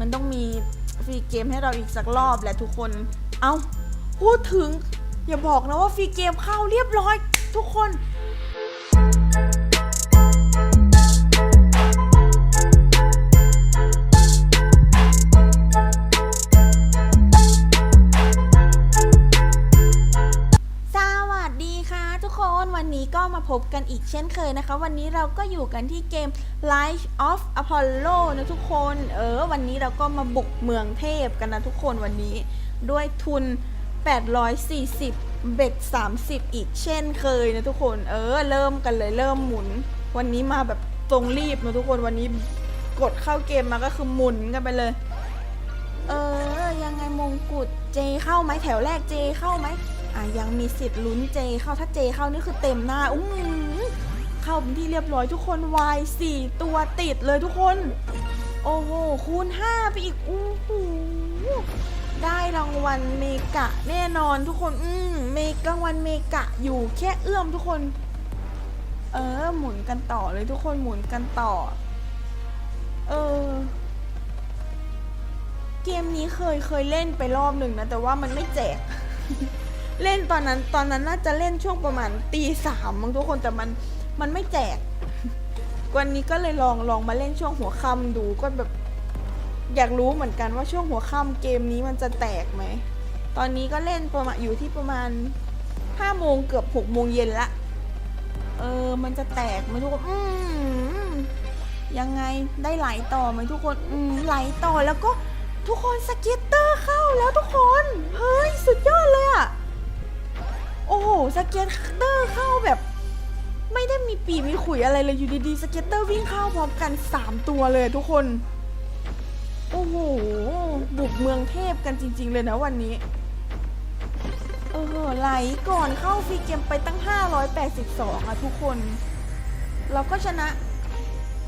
มันต้องมีฟรีเกมให้เราอีกสักรอบแหละทุกคน เอาพูดถึง อย่าบอกนะว่าฟรีเกมเข้าเรียบร้อย ทุกคน ค่ะทุกคนวันนี้ก็มาพบกันอีกเช่นเคยนะคะ วันนี้เราก็อยู่กันที่เกม Life of Apollo นะทุกคน เออ วันนี้เราก็มาบุกเมืองเทพกันนะทุกคนวันนี้ ด้วยทุน 840 เบ็ด 30 อีกเช่นเคยนะทุกคน เออ เริ่มกันเลยเริ่มหมุน วันนี้มาแบบตรงรีบนะทุกคนวันนี้กดเข้าเกมมาก็คือหมุนกันไปเลย เออ ยังไงมงกุฎเจเข้าไหมแถวแรกเจเข้าไหม อะยังมีสิทธิ์ลุ้นเจเข้าถ้าเจเข้านี่คือเต็มหน้าอุ้งเข้าเป็นที่เรียบร้อยทุกคนวายสี่ตัวติดเลยทุกคน โอ้โหคูณห้าไปอีกอู้หูได้รางวัลเมกะแน่นอนทุกคน อืมเมกรางวัลเมกะอยู่แค่เอื้อมทุกคน เออ หมุนกันต่อเลยทุกคนหมุนกันต่อ เออ เกมนี้เคยเคยเล่นไปรอบหนึ่งนะ แต่ว่ามันไม่แจก เล่นตอนนั้นตอนนั้นน่าจะเล่นช่วงประมาณตีสามมั้งทุกคนแต่มันมันไม่แจก วันนี้ก็เลยลองลองมาเล่นช่วงหัวค่ำดูก็แบบ อยากรู้เหมือนกันว่าช่วงหัวค่ำเกมนี้มันจะแตกไหมตอนนี้ก็เล่นประมาณอยู่ที่ประมาณห้าโมงเกือบหกโมงเย็นละ เออ มันจะแตกไหมทุกคนอืมยังไงได้ไหลต่อไหมทุกคน อืมไหลต่อแล้วก็ทุกคนสเก็ตเตอร์เข้าแล้วทุกคนเฮ้ ไม่ไมีปีมีขุยอะไรเลยอยู่ดีๆสเก็ตเตอร์วิ่งเข้าพร้อมกัน 3 ตัวเลยทุกคน โอ้โห บุกเมืองเทพกันจริง ๆ เลยนะวันนี้ เออไหลก่อนเข้าฟรีเกมไปตั้ง 582อะทุกคน เราก็ชนะ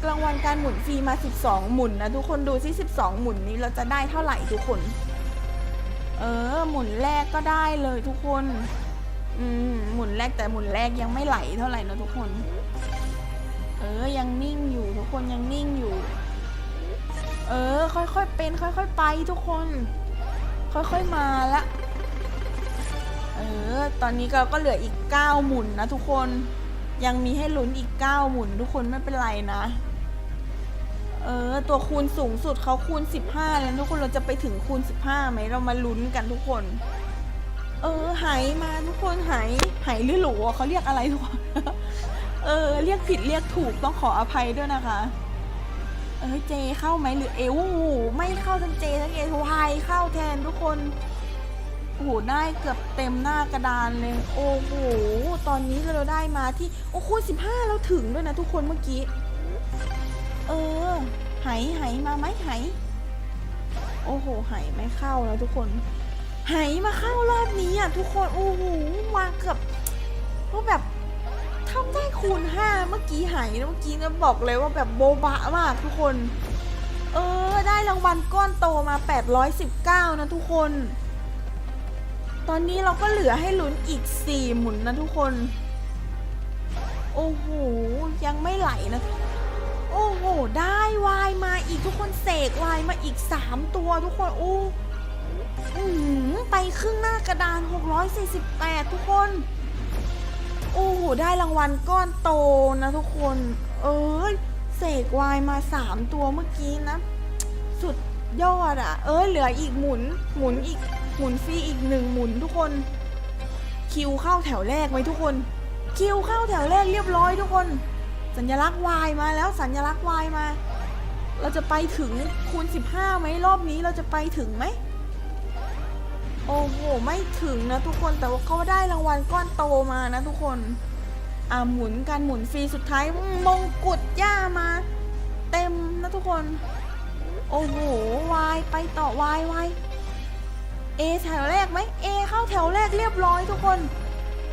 รางวัลการหมุนฟรีมา 12 หมุนนะทุกคนดูซิ12 หมุนนี้เราจะได้เท่าไหร่ทุกคน เออ หมุนแรกก็ได้เลยทุกคน อืม หมุนแรกแต่หมุนแรกยังไม่ไหลเท่าไหร่นะทุกคน ออยังนิ่งอยู่ ทุกคนยังนิ่งอยู่ เออ ค่อยๆเป็น ค่อยๆไปทุกคน ค่อยๆมาละ เออ ตอนนี้เราก็เหลืออีก9หมุนนะทุกคน ยังมีให้ลุ้นอีก9หมุน ทุกคนไม่เป็นไรนะ เออ ตัวคูณสูงสุดเขาคูณ15แล้วทุกคนเราจะไปถึงคูณ15ไหมเรามาลุ้นกันทุกคน เออไหมาทุกคนไหไหหรือหลูอะเขาเรียกอะไรทุกคน เออ เรียกผิดเรียกถูกต้องขออภัยด้วยนะคะ เออเจเข้าไหมหรือเอวไม่เข้าทั้งเจทั้งเอวายเข้าแทนทุกคนโอ้โหได้เกือบเต็มหน้ากระดานเลย โอ้โห ตอนนี้เราได้มาที่ โอ้คูณสิบห้าเราถึงด้วยนะทุกคนเมื่อกี้ เออไหไหมาไหมไหโอ้โหไหไม่เข้าแล้วทุกคนไหมาเข้ารอบนี้อะทุกคน โอ้โห มาเกือบก็แบบ คูณห้าเมื่อกี้ไหนะเมื่อกี้นะบอกเลยว่าแบบโบบะมากทุกคน เออ ได้รางวัลก้อนโตมา 819 นะทุกคน ตอนนี้เราก็เหลือให้ลุ้นอีก 4 หมุนนะทุกคน โอ้โห ยังไม่ไหลนะ โอ้โห ได้วายมาอีกทุกคนเสกวายมาอีก 3 ตัวทุกคนโอ้ไปครึ่งหน้ากระดาน 648 ทุกคน โอ้โห ได้รางวัลก้อนโตนะทุกคน เอ้ยเสกวายมา3ตัวเมื่อกี้นะ สุดยอดอะ่ะ เอ้ยเหลืออีกหมุน หมุนอีก หมุนฟรีอีกหนึ่งหมุนทุกคน คิวเข้าแถวแรกไหมทุกคน คิวเข้าแถวแรกเรียบร้อยทุกคน สัญลักษณ์วายมาแล้วสัญลักษณ์วายมา เราจะไปถึงคูณ15ไหมรอบนี้เราจะไปถึงไหม โอ้โห ไม่ถึงนะทุกคนแต่ว่าเขาได้รางวัลก้อนโตมานะทุกคน อ่าหมุนการหมุนฟรีสุดท้ายมงกุฎย่ามา เต็มนะทุกคน โอ้โหวายไปต่อวายวายเอแถวแรกไหมเอเข้าแถวแรกเรียบร้อยทุกคน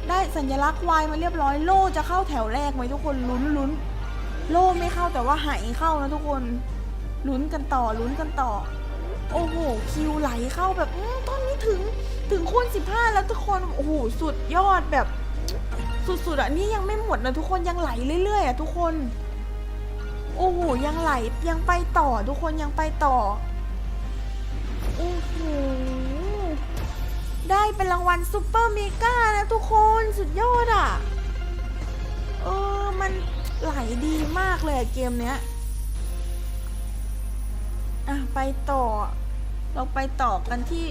ได้สัญลักษณ์วายมาเรียบร้อยโล่จะเข้าแถวแรกไหมทุกคนลุ้นลุ้นโล่ไม่เข้าแต่ว่าหายเข้านะทุกคนลุ้นกันต่อลุ้นกันต่อ โอ้โห คิวไหลเข้าแบบตอนนี้ถึงถึงคูณ15 แล้วทุกคน โอ้โห สุดยอดแบบ สุดๆอะนี่ยังไม่หมดนะทุกคนยังไหลเรื่อยๆอะทุกคน โอ้โห ยังไหลยังไปต่อทุกคนยังไปต่อ โอ้โห ได้เป็นรางวัลซูเปอร์เมกานะทุกคนสุดยอดอะ เออ มันไหลดีมากเลยเกมเนี้ย อะไปต่อ เราไปต่อกันที่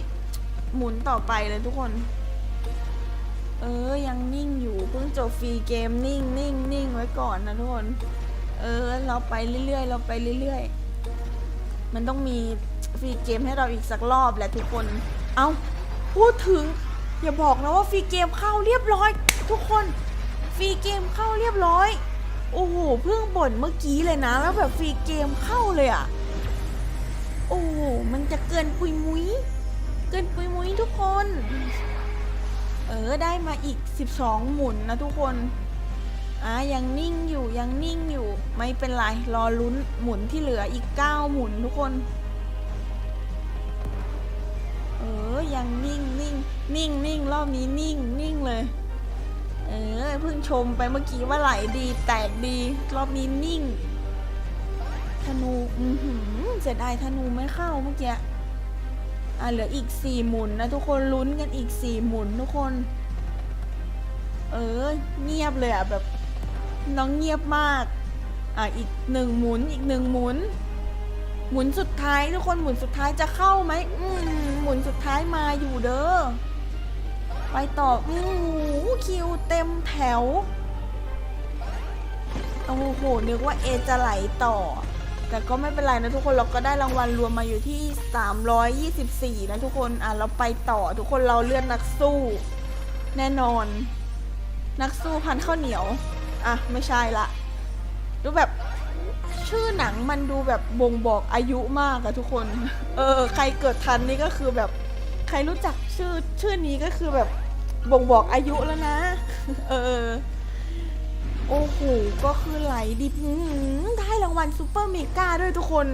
หมุนต่อไปเลยทุกคน เออ ยังนิ่งอยู่ เพิ่งจบฟรีเกมนิ่งนิ่งนิ่งไว้ก่อนนะทุกคน เออ เราไปเรื่อยๆ เราไปเรื่อยๆ มันต้องมีฟรีเกมให้เราอีกสักรอบแหละทุกคน เอาพูดถึง อย่าบอกนะว่าฟรีเกมเข้าเรียบร้อย ทุกคน ฟรีเกมเข้าเรียบร้อย โอ้โห เพิ่งบ่นเมื่อกี้เลยนะ แล้วแบบฟรีเกมเข้าเลยอะ่ะ โอ้มันจะเกินปุยมุ้ย เกินปุยมุ้ยทุกคน เออได้มาอีก 12 หมุนนะทุกคน อะยังนิ่งอยู่ยังนิ่งอยู่ ไม่เป็นไร รอลุ้นหมุนที่เหลืออีก 9 หมุนทุกคน เออยังนิ่งนิ่งนิ่งนิ่งรอบนี้นิ่งนิ่งเลย เออเพิ่งชมไปเมื่อกี้ว่าไหลดีแตกดี รอบนี้นิ่ง สียดายธนูไม่เข้าเมื่อกี้ อะเหลืออีกสี่หมุนนะทุกคนลุ้นกันอีกสี่หมุนทุกคน เออ เงียบเลยอะแบบน้องเงียบมาก อะอีกหนึ่งหมุนอีกหนึ่งหมุน หมุนสุดท้ายทุกคนหมุนสุดท้ายจะเข้าไหมอืมหมุนสุดท้ายมาอยู่เด้อ ไปต่ออือหูคิวเต็มแถว โอ้โหนึกว่าเอจะไหลต่อ แต่ก็ไม่เป็นไรนะทุกคนเราก็ได้รางวัลรวมมาอยู่ที่ 324 นะทุกคนอะเราไปต่อทุกคนเราเลือกนักสู้ แน่นอน นักสู้พันข้าวเหนียว อะ ไม่ใช่ละดูแบบชื่อหนังมันดูแบบบ่งบอกอายุมากอะทุกคน เออ ใครเกิดทันนี่ก็คือแบบ ใครรู้จักชื่อชื่อนี้ก็คือแบบบ่งบอกอายุแล้วนะ เออ โอ้โห ก็คือไหลดิบได้รางวัลซูเปอร์เมกาด้วยทุกคน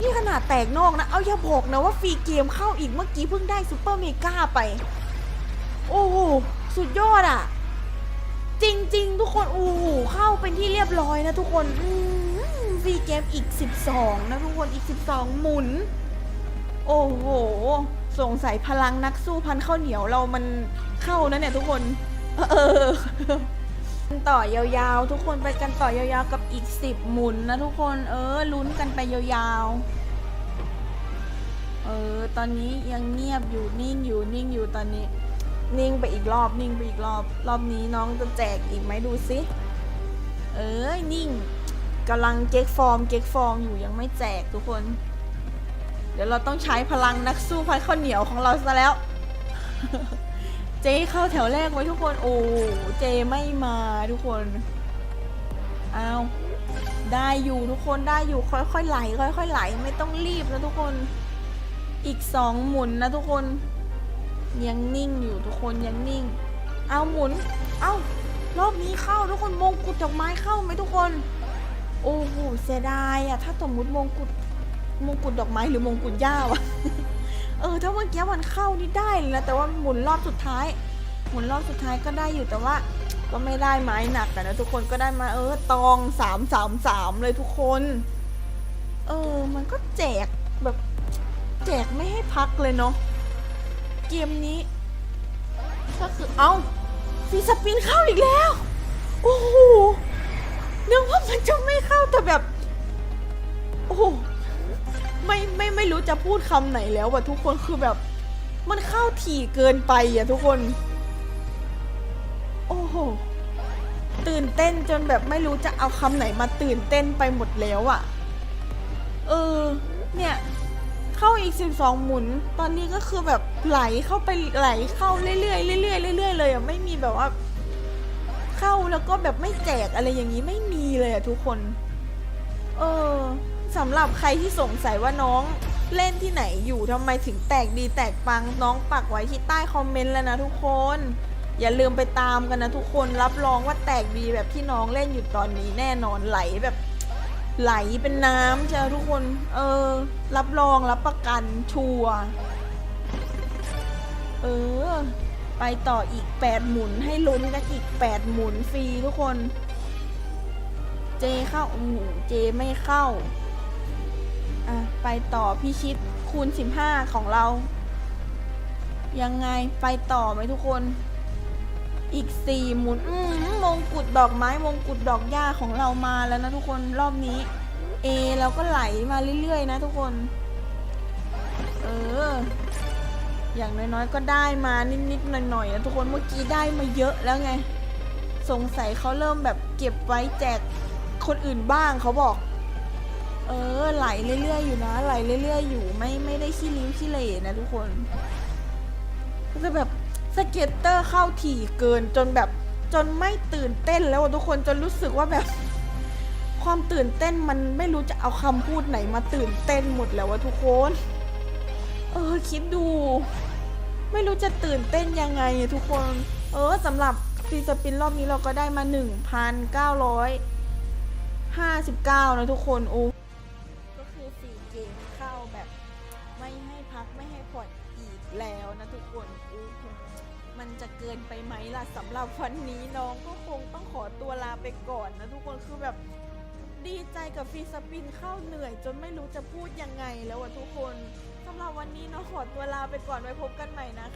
นี่ขนาดแตกนอกนะ เอาอย่าบอกนะว่าฟรีเกมเข้าอีกเมื่อกี้เพิ่งได้ซูเปอร์เมกาไป โอ้โห สุดยอดอะจริง ๆ ทุกคน โอ้โห เข้าเป็นที่เรียบร้อยนะทุกคนอืฟรีเกมอีก 12 นะทุกคน อีก 12 หมุน โอ้โห สงสัยพลังนักสู้พันข้าวเหนียวเรามันเข้านะเนี่ยทุกคน เออ ต่อยาวๆ ทุกคนไปกันต่อยาวๆกับอีก 10 หมุนนะทุกคนเออลุ้นกันไปยาวๆ เออตอนนี้ยังเงียบอยู่นิ่งอยู่นิ่งอยู่ตอนนี้ นิ่งไปอีกรอบนิ่งไปอีกรอบรอบนี้น้องจะแจกอีกไหมดูสิเอ้ยนิ่งกำลังเก๊กฟอร์มเก๊กฟอร์มอยู่ยังไม่แจกทุกคน เดี๋ยวเราต้องใช้พลังนักสู้พันข้าวเหนียวของเราซะแล้ว เจเข้าแถวแรกไว้ทุกคนโอ้เจไม่มาทุกคนเอาวได้อยู่ทุกคนได้อยู่ค่อยๆไหลค่อยๆไหลไม่ต้องรีบนะทุกคนอีกสองหมุนนะทุกคนยังนิ่งอยู่ทุกคนยังนิ่ง เอาหมุน เอารอบนี้เข้าทุกคนมงกุฎดอกไม้เข้าไหมทุกคน โอ้โหเสียดายอะถ้าสมมติมงกุฎมงกุฎดอกไม้หรือมงกุฎหญ้าวะ เออถ้าเมื่อกี้มันเข้านี่ได้เลยนะแต่ว่าหมุนรอบสุดท้าย หมุนรอบสุดท้ายก็ได้อยู่แต่ว่า ก็ไม่ได้ไม้หนักอะนะทุกคนก็ได้มาเออตองสามสามสามเลยทุกคน เออ มันก็แจกแบบแจกไม่ให้พักเลยเนาะเกมนี้ก็คือเอาฟีสปินเข้าอีกแล้ว โอ้โหนึกว่ามันจะไม่เข้าแต่แบบ โอ้โห ไม่ไม่ไม่รู้จะพูดคำไหนแล้วว่ะทุกคนคือแบบ มันเข้าถี่เกินไปอะทุกคน โอ้โหตื่นเต้นจนแบบไม่รู้จะเอาคำไหนมาตื่นเต้นไปหมดแล้วอะเออ เนี่ยเข้าอีก 12 หมุน ตอนนี้ก็คือแบบไหลเข้าไปไหลเข้าเรื่อยๆเรื่อยๆเรื่อยๆเลยอะไม่มีแบบว่า เข้าแล้วก็แบบไม่แจกอะไรอย่างนี้ไม่มีเลยอะทุกคน เออ สำหรับใครที่สงสัยว่าน้องเล่นที่ไหนอยู่ทำไมถึงแตกดีแตกปังน้องปักไว้ที่ใต้คอมเมนต์แล้วนะทุกคน อย่าลืมไปตามกันนะทุกคนรับรองว่าแตกดีแบบที่น้องเล่นอยู่ตอนนี้แน่นอนไหลแบบ ไหลเป็นน้ำจ้ะทุกคน เออ รับรองรับประกันชัวเออ ไปต่ออีก 8 หมุนให้ลุ้นกันอีก 8 หมุนฟรีทุกคน เจเข้าโอ้โหเจไม่เข้า อะไปต่อพิชิตคูณ 15 ของเรา ยังไงไปต่อไหมทุกคน อีกสี่หมุนอืมมงกุฎดอกไม้มงกุฎดอกหญ้าของเรามาแล้วนะทุกคนรอบนี้ เอเราก็ไหลมาเรื่อยๆ นะทุกคน เออ อย่างน้อยๆก็ได้มานิดๆหน่อยๆนะทุกคนเมื่อกี้ได้มาเยอะแล้วไง สงสัยเขาเริ่มแบบเก็บไว้แจกคนอื่นบ้างเขาบอก เออไหลเรื่อยๆอยู่นะไหลเรื่อยๆอยู่ไม่ไม่ได้ขี้ริ้วขี้เหร่นะทุกคน ก็จะแบบสเก็ตเตอร์เข้าถี่เกินจนแบบจนไม่ตื่นเต้นแล้วทุกคนจนรู้สึกว่าแบบ ความตื่นเต้นมันไม่รู้จะเอาคำพูดไหนมาตื่นเต้นหมดแล้ววะทุกคน เออคิดดู ไม่รู้จะตื่นเต้นยังไงอะทุกคน เออสำหรับฟรีสปินรอบนี้เราก็ได้มา 1,959 นะทุกคน โอ้ก็คือ4 เกมเข้าแบบไม่ให้พักไม่ให้ผ่อนอีกแล้วนะทุกคนอู้มันจะเกินไปไหมล่ะสำหรับวันนี้น้องก็คงต้องขอตัวลาไปก่อนนะทุกคนคือแบบดีใจกับฟีสปินเข้าเหนื่อย จนไม่รู้จะพูดยังไงแล้วอะทุกคนสำหรับวันนี้น้องขอตัวลาไปก่อนไว้พบกันใหม่นะคะ